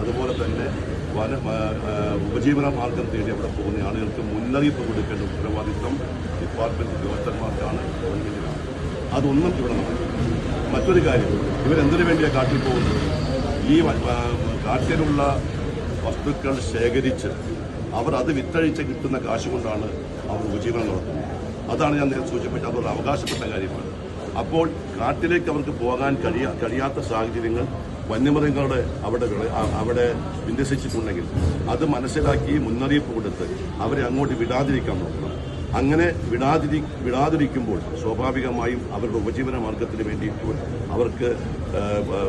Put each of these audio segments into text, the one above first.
അതുപോലെ തന്നെ വന ഉപജീവന മാർഗം തേടി അവിടെ പോകുന്ന ആളുകൾക്ക് മുന്നറിയിപ്പ് കൊടുക്കേണ്ട ഉത്തരവാദിത്വം ഡിപ്പാർട്ട്മെന്റ് ഉദ്യോഗസ്ഥന്മാർക്കാണ് ഗവൺമെന്റിനാണ് അതൊന്നും ഇവിടെ നടക്കും മറ്റൊരു കാര്യം ഇവരെന്തിനു വേണ്ടിയാണ് കാട്ടിൽ പോകുന്നത്? ഈ കാട്ടിലുള്ള വസ്തുക്കൾ ശേഖരിച്ച് അവർ അത് വിറ്റഴിച്ച് കിട്ടുന്ന കാശ് കൊണ്ടാണ് അവർ ഉപജീവനം നടത്തുന്നത്. അതാണ് ഞാൻ നേരത്തെ സൂചിപ്പിച്ചത് അതൊരു അവകാശപ്പെട്ട കാര്യമാണ്. അപ്പോൾ കാട്ടിലേക്ക് അവർക്ക് പോകാൻ കഴിയാ കഴിയാത്ത സാഹചര്യങ്ങൾ വന്യമൃഗങ്ങളുടെ അവിടെ അവിടെ വിന്യസിച്ചിട്ടുണ്ടെങ്കിൽ അത് മനസ്സിലാക്കി മുന്നറിയിപ്പ് കൊടുത്ത് അവരെ അങ്ങോട്ട് വിടാതിരിക്കാൻ നോക്കണം. അങ്ങനെ വിടാതിരി വിടാതിരിക്കുമ്പോൾ സ്വാഭാവികമായും അവരുടെ ഉപജീവന മാർഗത്തിന് വേണ്ടിയിട്ട് അവർക്ക്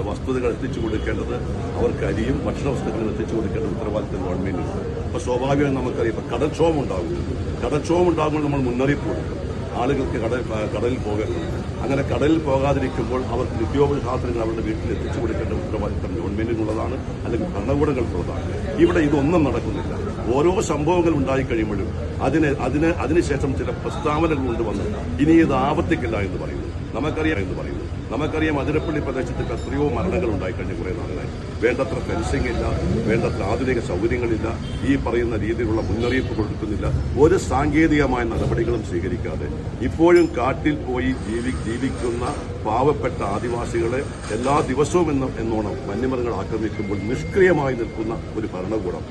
വസ്തുതകൾ എത്തിച്ചു കൊടുക്കേണ്ടത് അവർക്ക് അരിയും ഭക്ഷണ വസ്തുക്കളും എത്തിച്ചു കൊടുക്കേണ്ട ഉത്തരവാദിത്തം ഗവൺമെന്റിനുണ്ട്. അപ്പോൾ സ്വാഭാവികം നമുക്കറിയാം കടക്ഷോഭം ഉണ്ടാകും. കടക്ഷോഭം ഉണ്ടാകുമ്പോൾ നമ്മൾ മുന്നറിയിപ്പ് കൊടുക്കും. ആളുകൾക്ക് കടൽ കടലിൽ പോകരുത് അങ്ങനെ കടലിൽ പോകാതിരിക്കുമ്പോൾ അവർക്ക് നിത്യോപ സാധനങ്ങൾ അവരുടെ വീട്ടിൽ എത്തിച്ചു കൊടുക്കേണ്ട ഉത്തരവാദിത്തം ഗവൺമെന്റിനുള്ളതാണ് അല്ലെങ്കിൽ ഭരണകൂടങ്ങൾക്കുള്ളതാണ്. ഇവിടെ ഇതൊന്നും നടക്കുന്നില്ല. ഓരോ സംഭവങ്ങൾ ഉണ്ടായി കഴിയുമ്പോഴും അതിന് അതിന് അതിനുശേഷം ചില പ്രസ്താവനകൾ കൊണ്ടുവന്ന് ഇനി ഇത് ആവർത്തിക്കില്ല എന്ന് പറയുന്നു. നമുക്കറിയാം എന്ന് പറയുന്നു. നമുക്കറിയാം അതിരപ്പള്ളി പ്രദേശത്ത് ഇപ്പോൾ എത്രയോ മരണങ്ങൾ ഉണ്ടായി കഴിഞ്ഞ കുറേ നാളുകളായി. വേണ്ടത്ര ഫെൻസിംഗ് ഇല്ല വേണ്ടത്ര ആധുനിക സൗകര്യങ്ങളില്ല ഈ പറയുന്ന രീതിയിലുള്ള മുന്നറിയിപ്പ് കൊടുക്കുന്നില്ല. ഒരു സാങ്കേതികമായ നടപടികളും സ്വീകരിക്കാതെ ഇപ്പോഴും കാട്ടിൽ പോയി ജീവി ജീവിക്കുന്ന പാവപ്പെട്ട ആദിവാസികളെ എല്ലാ ദിവസവും എന്ന എന്നോണം വന്യമൃഗങ്ങൾ ആക്രമിക്കുമ്പോൾ നിഷ്ക്രിയമായി നിൽക്കുന്ന ഒരു ഭരണകൂടം.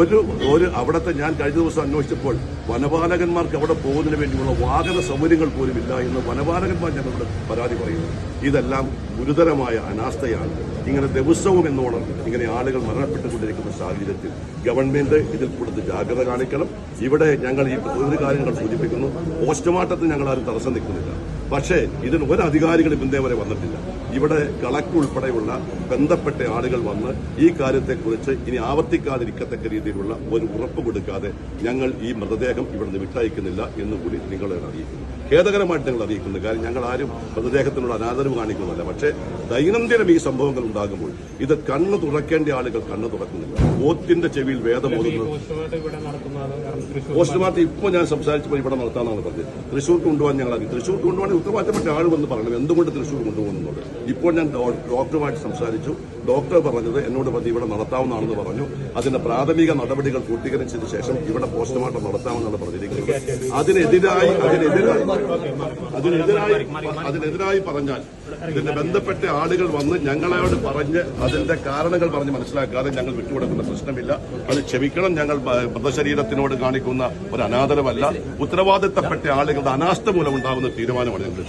ഒരു ഒരു അവിടുത്തെ ഞാൻ കഴിഞ്ഞ ദിവസം അന്വേഷിച്ചപ്പോൾ വനപാലകന്മാർക്ക് അവിടെ പോകുന്നതിന് വേണ്ടിയുള്ള വാഹന സൗകര്യങ്ങൾ പോലും ഇല്ല എന്ന് വനപാലകന്മാർ ഞങ്ങളോട് പരാതി പറയുന്നു. ഇതെല്ലാം ഗുരുതരമായ അനാസ്ഥയാണ്. ഇങ്ങനെ ദിവസവും എന്നോണം ഇങ്ങനെ ആളുകൾ മരണപ്പെട്ടുകൊണ്ടിരിക്കുന്ന സാഹചര്യത്തിൽ ഗവൺമെന്റ് ഇതിൽ കൂടുതൽ ജാഗ്രത കാണിക്കണം. ഇവിടെ ഞങ്ങൾ ഈ ഒരു കാര്യങ്ങൾ സൂചിപ്പിക്കുന്നു. പോസ്റ്റ്മോർട്ടത്തിന് ഞങ്ങൾ ആരും തടസ്സം നിൽക്കുന്നില്ല. പക്ഷേ ഇതിന് ഒരു ഇന്നേ വരെ വന്നിട്ടില്ല. ഇവിടെ കളക്ടർ ഉൾപ്പെടെയുള്ള ബന്ധപ്പെട്ട ആളുകൾ വന്ന് ഈ കാര്യത്തെക്കുറിച്ച് ഇനി ആവർത്തിക്കാതിരിക്കത്തക്ക രീതിയിലുള്ള ഒരു ഉറപ്പ് കൊടുക്കാതെ ഞങ്ങൾ ഈ മൃതദേഹം ഇവിടെ നിന്ന് വിട്ടയക്കുന്നില്ല എന്നുകൂടി നിങ്ങളെ അറിയിക്കുന്നു. ഖേദകരമായിട്ട് ഞങ്ങൾ അറിയിക്കുന്നു കാര്യം ഞങ്ങൾ ആരും മൃതദേഹത്തിനുള്ള അനാദരവ് കാണിക്കുന്നില്ല പക്ഷേ ദൈനംദിനം ഈ സംഭവങ്ങൾ ഉണ്ടാകുമ്പോൾ ഇത് കണ്ണ് തുറക്കേണ്ട ആളുകൾ കണ്ണ് തുറക്കുന്നില്ല. ഓത്തിന്റെ ചെവിയിൽ കാരണം തൃശ്ശൂർ പോസ്റ്റ്മോർട്ടം. ഇപ്പോൾ ഞാൻ സംസാരിച്ചപ്പോൾ ഇവിടെ നടത്താമെന്നാണ് പറഞ്ഞത്. തൃശ്ശൂർ കൊണ്ടുപോകാൻ ഞങ്ങൾ അറിയും തൃശ്ശൂർ കൊണ്ടുപോകാൻ ഉത്തരവാദിത്തപ്പെട്ട ആൾ വന്ന് പറഞ്ഞു എന്തുകൊണ്ട് തൃശ്ശൂർ കൊണ്ടുപോകുന്നത്? ഇപ്പോൾ ഞാൻ ഡോക്ടറുമായിട്ട് സംസാരിച്ചു. ഡോക്ടർ പറഞ്ഞത് എന്നോട് പറഞ്ഞ് ഇവിടെ നടത്താവുന്നതാണെന്ന് പറഞ്ഞു. അതിന്റെ പ്രാഥമിക നടപടികൾ പൂർത്തീകരിച്ചതിന് ശേഷം ഇവിടെ പോസ്റ്റ്മോർട്ടം നടത്താമെന്നാണ് പറഞ്ഞിരിക്കുന്നത്. അതിനെതിരായി അതിനെതിരായി അതിനെതിരായി അതിനെതിരായി പറഞ്ഞാൽ ഇതിന്റെ ബന്ധപ്പെട്ട ആളുകൾ വന്ന് ഞങ്ങളോട് പറഞ്ഞ് അതിന്റെ കാരണങ്ങൾ പറഞ്ഞ് മനസ്സിലാക്കാതെ ഞങ്ങൾ വിട്ടുകൊടുക്കുന്ന പ്രശ്നമില്ല. അത് ക്ഷമിക്കണം. ഞങ്ങൾ മൃതശരീരത്തിനോട് കാണിക്കുന്ന ഒരു അനാദരവല്ല. ഉത്തരവാദിത്തപ്പെട്ട ആളുകളുടെ അനാസ്ഥ മൂലം ഉണ്ടാകുന്ന തീരുമാനമാണ് ഞങ്ങൾ